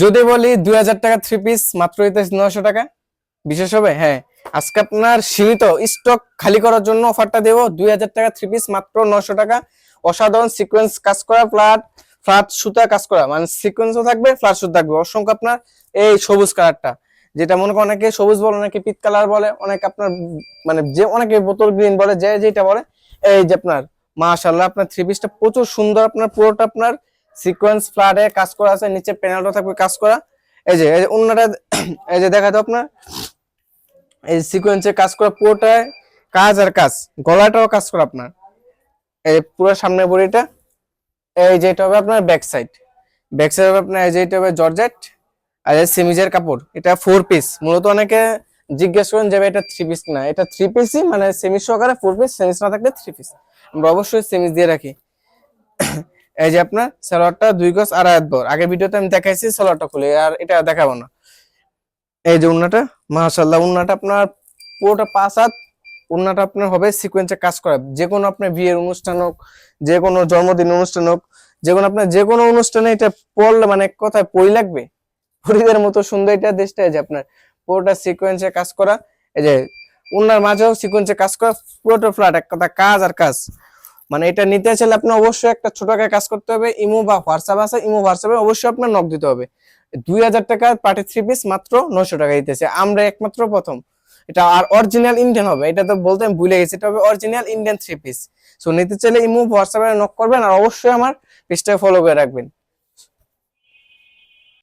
যদি বলি দুই হাজার টাকা থ্রি পিস মাত্র নয়শো টাকা। বিশেষ হবে হ্যাঁ আজকে আপনার সীমিত স্টক খালি করার জন্য অফারটা দেবো, দুই হাজার টাকা থ্রি পিস মাত্র নয়শো টাকা। অসাধারণ সিকোয়েন্স কাজ করা ফ্ল্যাট ফ্ল্যাট সুতা কাজ করা মানে সিকোয়েন্সও থাকবে ফ্ল্যাট সুতা থাকবে। অসংখ্য আপনার এই সবুজ কালারটা যেটা মনে করেন অনেকে সবুজ বলে, অনেকে পিত কালার বলে, অনেকে আপনার মানে যে অনেকে বোতল গ্রিন বলে, যে যেটা বলে, এই যে আপনার মাশাল্লাহ আপনার থ্রি পিসটা প্রচুর সুন্দর, আপনার পুরোটা আপনার সিকোয়েন্স ফ্ল্যাটে কাজ করা আছে, নিচে প্যানেলটা থাকবে কাজ করা। এই যে এই যে অন্যটা এই যে দেখা যাও আপনার। এই সিকোয়েন্সে কাজ করা পুরোটায় কাজ আর কাজ। গলাটাও কাজ করা আপনার। এই পুরো সামনের বডিটা, এই যে যেটা হবে আপনার ব্যাক সাইড ব্যাক সাইড হবে আপনার, এই যে যেটা হবে জর্জেট, আর এই সেমিজের কাপড়। এটা ফোর পিস মূলত অনেকে জিজ্ঞেস করেন যে এটা থ্রি পিস না এটা থ্রি পিসই মানে সেমি সহকারে ফোর পিস সেমিস না থাকলে থ্রি পিস আমরা অবশ্যই সেমিস দিয়ে রাখি। এই যে আপনার সালোয়ারটা দুই গজ আড়াই হাত বর। আগের ভিডিওতে আমি দেখাইছি, সালোয়ারটা খুলে আর এটা দেখাবো না। এই যে উন্নাটা মাশাল্লাহ উন্নাটা আপনার পুরোটা পাঁচ হাত, উন্নাটা আপনার হবে সিকোয়েন্সে কাজ করা। যে কোনো আপনার বিয়ের অনুষ্ঠান হোক, যে কোনো জন্মদিন অনুষ্ঠান হোক, যে কোনো আপনার যে কোনো অনুষ্ঠানে এটা পড়লে মানে কথায় পরি লাগবে। পরিদের মতো সুন্দর এটা দেশটা, এই যে আপনার পুরোটা সিকোয়েন্সে কাজ করা। এই যে উন্নার মাঝেও সিকোয়েন্সে কাজ করা, পুরোটা ফ্ল্যাট এক কথা কাজ আর কাজ। মানে এটা নিতে চাইলে আপনি অবশ্যই একটা ছোট আকারে কাজ করতে হবে, ইমো বা হোয়াটসঅ্যাপ আছে, ইমো, হোয়াটসঅ্যাপে অবশ্যই আপনার নক দিতে হবে। দুই হাজার টাকা পার্টি থ্রি পিস মাত্র নশো টাকা দিতেছে। আমরা একমাত্র প্রথম। এটা আর অরিজিনাল ইন্ডিয়ান হবে। এটা তো বলতে আমি ভুলে গেছি। এটা হবে original Indian three piece so নিতে চাইলে ইমো, হোয়াটসঅ্যাপে নক করবেন আর অবশ্যই আমার পেজটাকে ফলো করে রাখবেন।